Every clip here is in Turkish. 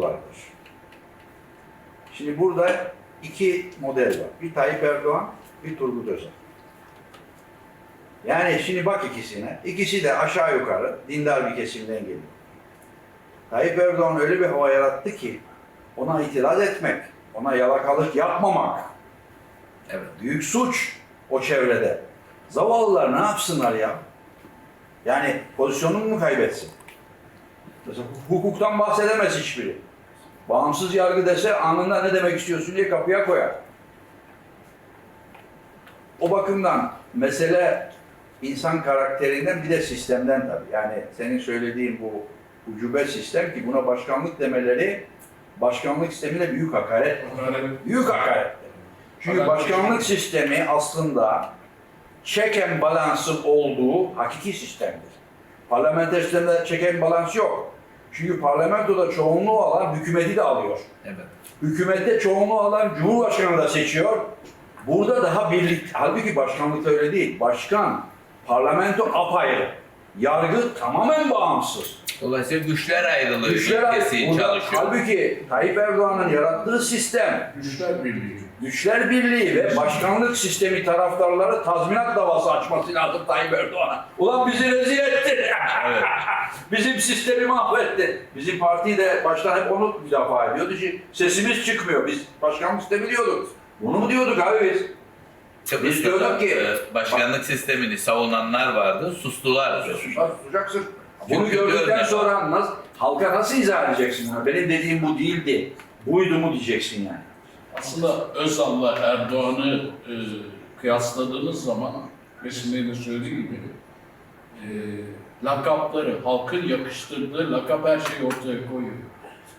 vardır. Şimdi burada iki model var. Bir Tayyip Erdoğan, bir Turgut Özal. Yani şimdi bak ikisine. İkisi de aşağı yukarı dindar bir kesimden geliyor. Tayyip Erdoğan öyle bir hava yarattı ki ona itiraz etmek, ona yalakalık yapmamak Evet. büyük suç o çevrede. Zavallılar ne yapsınlar ya? Yani pozisyonunu mu kaybetsin? Mesela hukuktan bahsedemez hiçbiri. Bağımsız yargı dese anında ne demek istiyorsun diye kapıya koyar. O bakımdan mesele insan karakterinden bir de sistemden tabii. Yani senin söylediğin bu ucube sistem ki buna başkanlık demeleri başkanlık sistemine büyük hakaret. Büyük hakaret. Çünkü Hakaret. başkanlık sistemi aslında check and balance'ın olduğu hakiki sistemdir. Parlamenter sistemde check and balance yok. Çünkü parlamentoda çoğunluğu alan hükümeti de alıyor. Evet. Hükümette çoğunluğu alan Cumhurbaşkanı da seçiyor. Burada daha birlik. Halbuki başkanlıkta öyle değil. Başkan, parlamento apayrı. Yargı tamamen bağımsız. Dolayısıyla güçler ayrılığı Güçler ayrı. ilkesi Burada- çalışıyor. Halbuki Tayyip Erdoğan'ın yarattığı sistem Güçler Birliği. Güçler Birliği ve başkanlık sistemi taraftarları tazminat davası açması lazım Tayyip Erdoğan'a. Ulan bizi rezil etti. Evet. Bizim sistemi mahvetti. Bizim parti de baştan hep onu müdafaa ediyordu ki sesimiz çıkmıyor. Biz başkanlık sistemi diyorduk. Bunu mu diyorduk abi biz? Biz diyorduk ki- başkanlık sistemini savunanlar vardı, sustular. Susar, susacaksın. Bunu gördükten sonra nasıl, halka nasıl izah edeceksin? Ha, Benim dediğim bu değildi. Buydu mu diyeceksin yani. Aslında Özal'la Erdoğan'ı e, kıyasladığınız zaman Besim Bey'in de söylediği gibi e, lakapları, halkın yakıştırdığı lakap her şeyi ortaya koyuyor.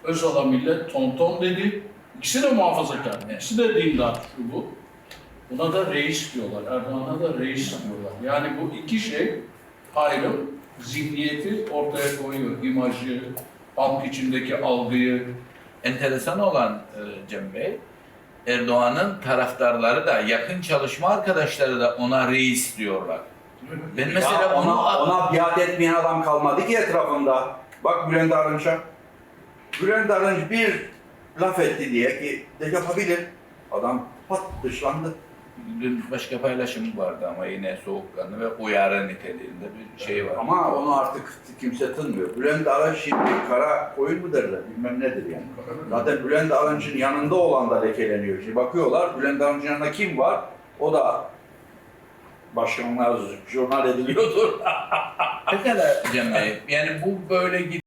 Özal'a millet tonton dedi. İkisi de muhafazakar, ikisi de dindar şu bu. Buna da reis diyorlar, Erdoğan'a da reis diyorlar. Yani bu iki şey ayrım, zihniyeti ortaya koyuyor. İmajı, halk içindeki algıyı, Enteresan olan e, Cem Bey, Erdoğan'ın taraftarları da, yakın çalışma arkadaşları da ona reis diyorlar. Ben mesela ya onu ona, ona biat etmeyen adam kalmadı ki etrafında. Bak Bülent Arınç'a. Bülent Arınç bir laf etti diye ki de yapabilir. Adam pat dışlandı. Dün başka paylaşım vardı ama yine soğukkanlı ve uyarı niteliğinde bir şey var. Ama onu artık kimse tınmıyor. Bülent Arınç şimdi kara koyun mu derler bilmem nedir yani. Zaten Bülent Arınç'ın yanında olan da lekeleniyor. Şimdi bakıyorlar Bülent Arınç'ın yanında kim var? O da başkanlar jurnal ediliyordur. Pekala Cem Bey, yani bu böyle